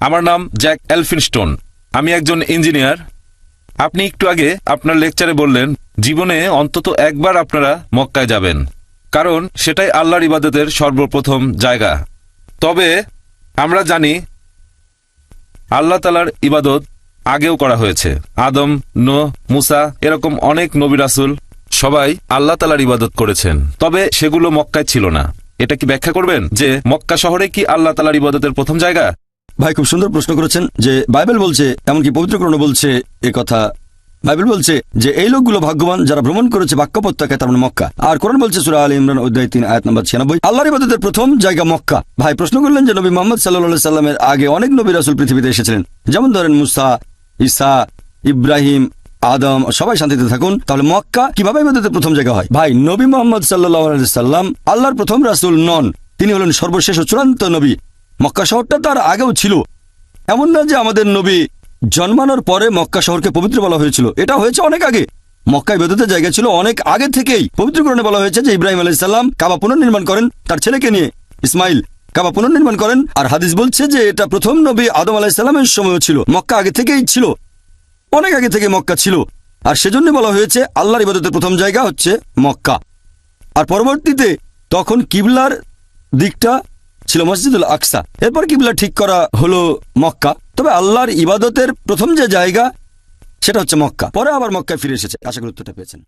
আমার নাম Jack Elphinstone আমি একজন ইঞ্জিনিয়ার। আপনি একটু আগে আপনার লেকচারে বললেন, জীবনে অন্তত একবার আপনারা মক্কায় যাবেন, কারণ সেটাই আল্লাহর ইবাদতের সর্বপ্রথম জায়গা। তবে আমরা জানি, আল্লাহ তালার ইবাদত আগেও করা হয়েছে। আদম নো মুসা, এরকম অনেক নবী রাসুল সবাই আল্লাহ তালার ইবাদত করেছেন। তবে সেগুলো মক্কায় ছিল না। এটা কি ব্যাখ্যা করবেন যে মক্কা শহরে কি আল্লাহ তালার ইবাদতের প্রথম জায়গা? ভাই খুব সুন্দর প্রশ্ন করেছেন যে, বাইবেল বলছে, এমনকি পবিত্রকরণ বলছে এ কথা। বাইবেল বলছে যে, এই লোকগুলো ভাগ্যবান যারা ভ্রমণ করেছে বাক্য উপত্যকায় তার মানে মক্কা। আর কোরআন বলছে সুরা আলী ইমরান, অধ্যায় তিন, আয়াত নম্বর ছিয়ানব্বই, আল্লাহর ইবাদতের প্রথম জায়গা মক্কা। ভাই, প্রশ্ন করলেন যে, নবী মোহাম্মদ সাল্লাহ সাল্লামের আগে অনেক নবী রাসুল পৃথিবীতে এসেছিলেন। যেমন ধরেন মুসা ইসা ইব্রাহিম, আদম, সবাই শান্তিতে থাকুন। তাহলে মক্কা কীভাবে ইবাদতের প্রথম জায়গা হয়? ভাই, নবী মোহাম্মদ সাল্লাহ সাল্লাম আল্লাহর প্রথম রাসুল নন। তিনি হলেন সর্বশেষ চূড়ান্ত নবী। মক্কা শহরটা তার আগেও ছিল। এমন না যে আমাদের নবী জন্মানোর পরে মক্কা শহরকে পবিত্র বলা হয়েছিল। এটা হয়েছে অনেক আগে। মক্কা ইবাদতের জায়গা ছিল অনেক আগে থেকেই। পবিত্রকরণে বলা হয়েছে যে ইব্রাহিম আলাইসাল্লাম কাবা পুনর্নির্মাণ করেন তার ছেলেকে নিয়ে। ইসমাইল কাবা পুনর্নির্মাণ করেন আর হাদিস বলছে যে এটা প্রথম নবী আদম আলাইসাল্লামের সময়ও ছিল। মক্কা আগে থেকেই ছিল। অনেক আগে থেকে মক্কা ছিল। আর সেজন্য বলা হয়েছে আল্লাহর ইবাদতের প্রথম জায়গা হচ্ছে মক্কা। আর পরবর্তীতে তখন কিবলার দিকটা ছিল মসজিদুল আকসা। এরপর কিবলা ঠিক করা হলো মক্কা। তবে আল্লাহর ইবাদতের প্রথম যে জায়গা, সেটা হচ্ছে মক্কা। পরে আবার মক্কায় ফিরে এসেছে। আশা গুরুত্বটা পেয়েছেন।